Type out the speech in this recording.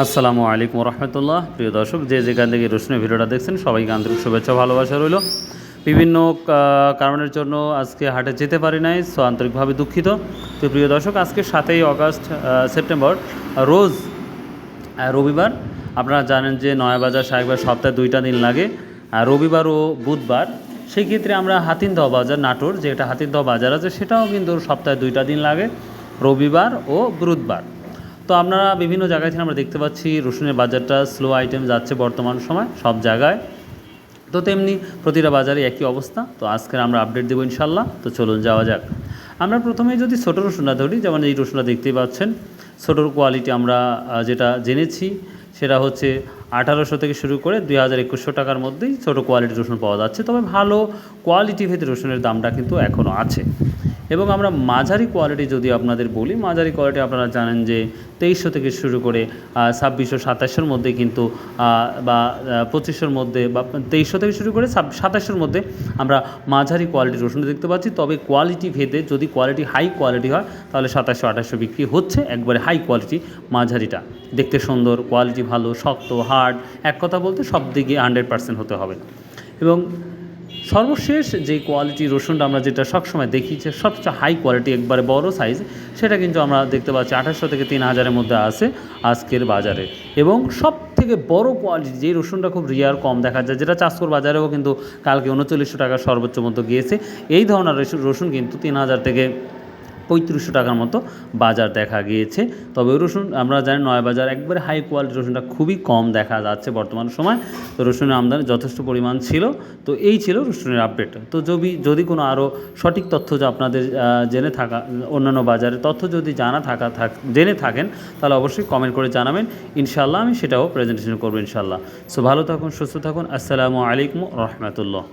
আসসালামু আলাইকুম রহমতুল্লাহ প্রিয় দর্শক, যে যেখান থেকে রোশনের ভিডিওটা দেখছেন, সবাইকে আন্তরিক শুভেচ্ছা ভালোবাসা রইল। বিভিন্ন কারণের জন্য আজকে হাটে যেতে পারি নাই, সো আন্তরিকভাবে দুঃখিত। তো প্রিয় দর্শক, আজকে সাতই অগস্ট সেপ্টেম্বর, রোজ রবিবার, আপনারা জানেন যে নয়াবাজার সাহেববার সপ্তাহে দুইটা দিন লাগে, আর রবিবার ও বুধবার, সেই ক্ষেত্রে আমরা হাতিনদহ বাজার, নাটোর, যে একটা হাতিনদহ বাজার আছে, সেটাও কিন্তু সপ্তাহে দুইটা দিন লাগে, রবিবার ও বুধবার। তো আপনারা বিভিন্ন জায়গায় থেকে আমরা দেখতে পাচ্ছি রসুনের বাজারটা স্লো আইটেম যাচ্ছে বর্তমান সময় সব জায়গায়। তো তেমনি প্রতিটা বাজারে একই অবস্থা। তো আজকের আমরা আপডেট দেবো ইনশাল্লাহ তো চলুন যাওয়া যাক। আমরা প্রথমে যদি ছোটো রসুনটা ধরি, যেমন এই রসুনটা দেখতেই পাচ্ছেন, ছোটোর কোয়ালিটি আমরা যেটা জেনেছি, সেটা হচ্ছে আঠারোশো থেকে শুরু করে দুই হাজার একুশশো টাকার মধ্যেই ছোটো কোয়ালিটির রসুন পাওয়া যাচ্ছে। তবে ভালো কোয়ালিটি ভেদে রসুনের দামটা কিন্তু এখনও আছে। এবং আমরা মাঝারি কোয়ালিটি যদি আপনাদের বলি, মাঝারি কোয়ালিটি আপনারা জানেন যে তেইশশো থেকে শুরু করে ছাব্বিশশো, সাতাশশোর মধ্যে কিন্তু বা পঁচিশশোর মধ্যে বা, তেইশশো থেকে শুরু করে সাতাশশোর মধ্যে আমরা মাঝারি কোয়ালিটির রসুন দেখতে পাচ্ছি। তবে কোয়ালিটি ভেদে যদি কোয়ালিটি হাই কোয়ালিটি হয়, তাহলে সাতাশশো, আঠাশশো বিক্রি হচ্ছে। একবারে হাই কোয়ালিটি মাঝারিটা। দেখতে সুন্দর কোয়ালিটি ভালো, শক্ত হার্ড এক কথা বলতে সব দিকে হান্ড্রেড পার্সেন্ট হতে হবে। এবং সর্বশেষ যে কোয়ালিটি রসুনটা আমরা যেটা সবসময় দেখি যে সবচেয়ে হাই কোয়ালিটি একবারে বড় সাইজ সেটা কিন্তু আমরা দেখতে পাচ্ছি আঠাশশো থেকে তিন হাজারের মধ্যে আছে আজকের বাজারে। এবং সব থেকে বড় কোয়ালিটি যে রসুনটা খুব রিয়ার কম দেখা যায়, যেটা চাষকর বাজারেও কিন্তু কালকে উনচল্লিশশো টাকা সর্বোচ্চ মতো গিয়েছে, এই ধরনের রসুন- কিন্তু তিন হাজার থেকে পঁয়ত্রিশশো টাকার মতো বাজার দেখা গিয়েছে। তবে রসুন আমরা জানি নয় বাজার একবারে হাই কোয়ালিটি রসুনটা খুবই কম দেখা যাচ্ছে বর্তমান সময়। তো রসুনের আমদানি যথেষ্ট পরিমাণ ছিল। তো এই ছিল রসুনের আপডেট তো যদি যদি কোনো আরও সঠিক তথ্য যে আপনাদের জেনে থাকা, অন্যান্য বাজারের তথ্য যদি জানা থাকা, থাক, জেনে থাকেন, তাহলে অবশ্যই কমেন্ট করে জানাবেন। ইনশাল্লাহ আমি সেটাও প্রেজেন্টেশন করব ইনশাল্লাহ সো ভালো থাকুন, সুস্থ থাকুন। আসসালামু আলাইকুম রহমতুল্লাহ।